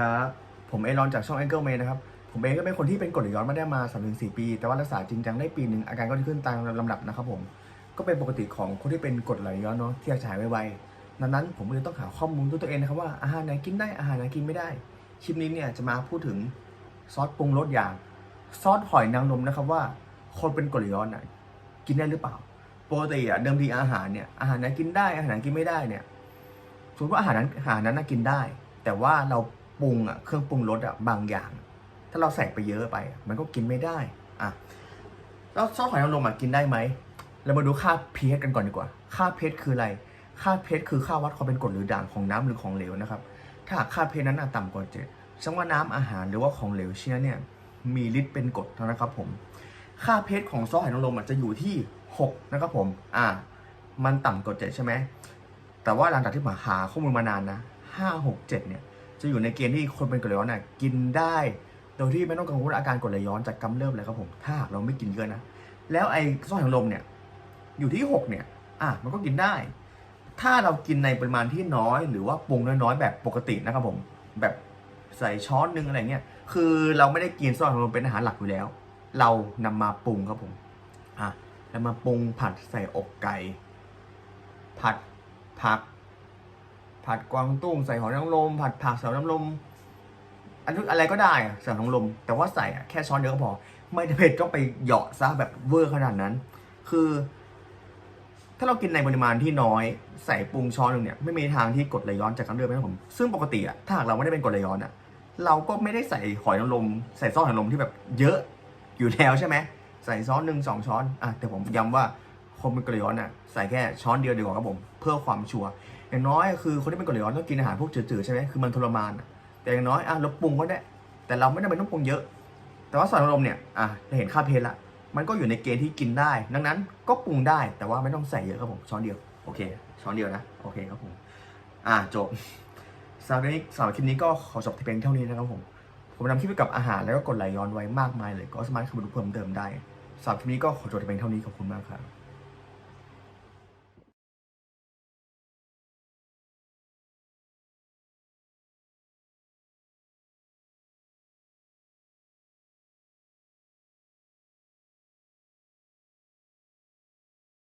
ครับ ผมเอรอนจากช่อง Angle May นะครับ ผมเองก็เป็นคนที่เป็นกรดไหลย้อนมาได้มา3าถึงสปี แต่ว่ารักษาจริงจังได้ปีหนึ่งอาการก็ดีขึ้นตามลำดับนะครับผม ก็เป็นปกติของคนที่เป็นกรดไหลย้อนเนาะที่ยากจะหายไวๆดังนั้นผมเลยต้องหาข้อมูลด้วยตัวเองนะครับว่าอาหารไหนกินได้อาหารไหนกินไม่ได้ คลิปนี้เนี่ยจะมาพูดถึงซอสปรุงรสอย่างซอสหอยนางรมนะครับว่า คนเป็นกรดไหลย้อนน่ะกินได้หรือเปล่าปกติอะเดิมทีอาหารเนี่ยอาหารไหนกินได้อาหารไหนกินไม่ได้เนี่ยสมมติว่าอาหารนั้นอาหารนั้นน่ะกินได้ แต่ว่าเรา ปรุงอะเครื่องปรุงรสอะบางอย่าง ถ้าเราใส่ไปเยอะไป มันก็กินไม่ได้อะแล้วซอสหอยนางรมอะกินได้ไหมเรามาดูค่า pH กันก่อนดีกว่า ค่า pH คืออะไร ค่า pH คือค่าวัดความเป็นกรดหรือด่างของน้ำหรือของเหลวนะครับ ถ้าค่า pH นั้นน่ะต่ำกว่าเจ็ดแสดงว่าน้ำอาหารหรือว่าของเหลวเชื้อเนี่ยมีฤทธิ์เป็นกรดนะครับผม ค่าเพชของซอสหอยนางรมอะจะอยู่ที่ 6 นะครับผม อ่า มันต่ำกว่า7ใช่ไหม แต่ว่าหลังจากที่ผมหาข้อมูลมานานนะ5 6 7เนี่ย จะอยู่ในเกณฑ์ที่คนเป็นกรดไหลย้อนน่ะกินได้ โดยที่ไม่ต้องกังวลอาการกรดไหลย้อนจากกำเริบเลยครับผม ถ้าเราไม่กินเยอะนะ แล้วไอ้ซอสหองรมเนี่ยอยู่ที่ 6 เนี่ย อะมันก็กินได้ ถ้าเรากินในปริมาณที่น้อยหรือว่าปรุงน้อยๆแบบปกตินะครับผม แบบใส่ช้อนหนึงอะไรเงี้ย คือเราไม่ได้กินซอสหองรมเป็นอาหารหลักอยู่แล้ว เรานำมาปรุงครับผม อะแล้วมาปรุงผัดใส่อกไก่ ผัดผัก ผัดกวางตุ้งใส่หอยนางรมผัดผักใส่หอยนางรมอันนี้อะไรก็ได้อะใส่หอยนางรมแต่ว่าใส่แค่ช้อนเดียวก็พอ ไม่จำเป็นต้องไปเหยาะซะแบบเวอร์ขนาดนั้น คือ ถ้าเรากินในปริมาณที่น้อยใส่ปรุงช้อนหนึ่งเนี่ยไม่มีทางที่กดไหลย้อนจากกำเริบนะครับผมซึ่งปกติอะถ้าหากเราไม่ได้เป็นกดไหลย้อนอะเราก็ไม่ได้ใส่หอยนางรมใส่ซอสหอยนางรมที่แบบเยอะอยู่แล้วใช่ไหมใส่ช้อนหนึ่งสองช้อนอะแต่ผมย้ำว่าคนเป็นกรดไหลย้อนอะใส่แค่ช้อนเดียวดีกว่าครับผม เพื่อความชัวร์ อย่างน้อยคือคนที่เป็นกรดไหลย้อนต้องกินอาหารพวกจืดๆใช่ไหมคือมันทรมานแต่อย่างน้อยอะเราปรุงก็ได้ แต่เราไม่จำเป็นต้องปรุงเยอะ แต่ว่าสารลมเนี่ยอะเราเห็นค่าเพลละมันก็อยู่ในเกณฑ์ที่กินได้ ดังนั้นก็ปรุงได้แต่ว่าไม่ต้องใส่เยอะครับผมช้อนเดียวโอเค ช้อนเดียวนะโอเคครับผมอะจบสำหรับนี้สำหรับคลิปนี้ก็ขอจบที่เพียงเท่านี้นะครับผมผมนำคลิปเกี่ยวกับอาหารแล้วก็กดไหลย้อนไว้มากมายเลยก็สามารถเข้าไปดูเพิ่มเติมได้สำหรับคลิปนี้ก็ขอจบแต่เพียงเท่านี้ขอบคุณมากครับ